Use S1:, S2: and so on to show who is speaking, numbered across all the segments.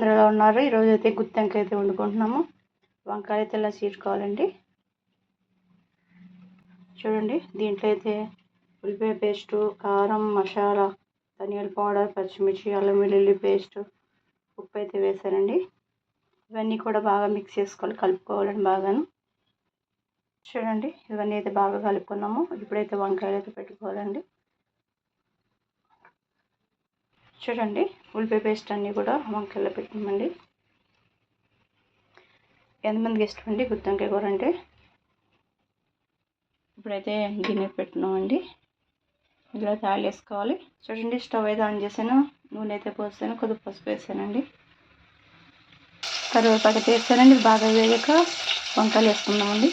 S1: అందరూ ఎలా ఉన్నారు? ఈరోజు అయితే గుత్తంకాయ అయితే వండుకుంటున్నాము. వంకాయ అయితే ఇలా చీరుకోవాలండి చూడండి దీంట్లో అయితే ఉల్లిపాయ పేస్టు కారం మసాలా ధనియాల పౌడర్ పచ్చిమిర్చి అల్లం వెల్లుల్లి పేస్ట్ ఉప్పు అయితే వేసానండి. ఇవన్నీ కూడా బాగా మిక్స్ చేసుకోవాలి కలుపుకోవాలండి బాగాను. చూడండి ఇవన్నీ అయితే బాగా కలుపుకున్నాము. ఇప్పుడైతే వంకాయలు అయితే పెట్టుకోవాలండి. చూడండి. ఉల్లిపాయ పేస్ట్ అన్నీ కూడా వంకాయలో పెట్టామండి ఎంతమందికి ఇష్టం అండి గుత్తంకాయ కూర అంటే? ఇప్పుడైతే గిన్నె పెట్టినామండి. ఇలా తాళి వేసుకోవాలి. చూడండి స్టవ్ అయితే ఆన్ చేశాను. నూనె అయితే పోసాను. కొద్దిగా పసుపు వేసానండి. కరివేపాకు అయితే వేసానండి. బాగా వేయక వంకాయలు వేసుకుందామండి.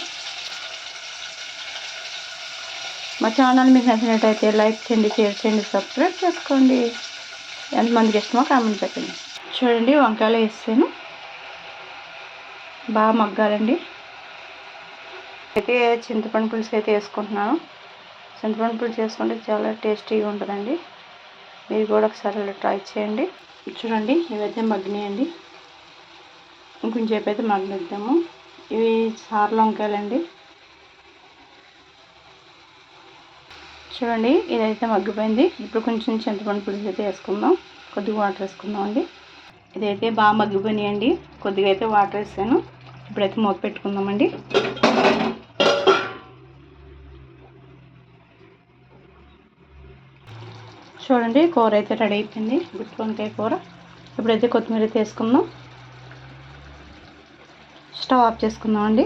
S1: మా ఛానల్ మీకు నచ్చినట్టయితే లైక్ చేయండి షేర్ చేయండి సబ్స్క్రైబ్ చేసుకోండి. ఎంతమందికి ఇష్టమో కామెంట్ పెట్టండి. చూడండి వంకాయలు వేస్తాను బాగా మగ్గాలండి. అయితే చింతపండు పులుసు అయితే వేసుకుంటున్నాను. చింతపండు పులుసు వేసుకుంటే చాలా టేస్టీగా ఉంటుందండి. మీరు కూడా ఒకసారి ట్రై చేయండి. చూడండి ఇవైతే మగ్గినాయండి. ఇంకొంచెం అయితే మగ్గిద్దాము ఇవి సార్లు వంకాయలండి. చూడండి ఇదైతే మగ్గిపోయింది. ఇప్పుడు కొంచెం చింతపండు పులుసు అయితే వేసుకుందాం. కొద్దిగా వాటర్ వేసుకుందాం అండి. ఇదైతే బాగా మగ్గిపోయినాయండి. కొద్దిగా అయితే వాటర్ వేసాను. ఇప్పుడైతే మూత పెట్టుకుందామండి చూడండి కూర అయితే రెడీ అయిపోయింది. గుత్తి వంకాయ కూర. ఇప్పుడైతే కొత్తిమీర అయితే వేసుకుందాం. స్టవ్ ఆఫ్ చేసుకుందాం అండి.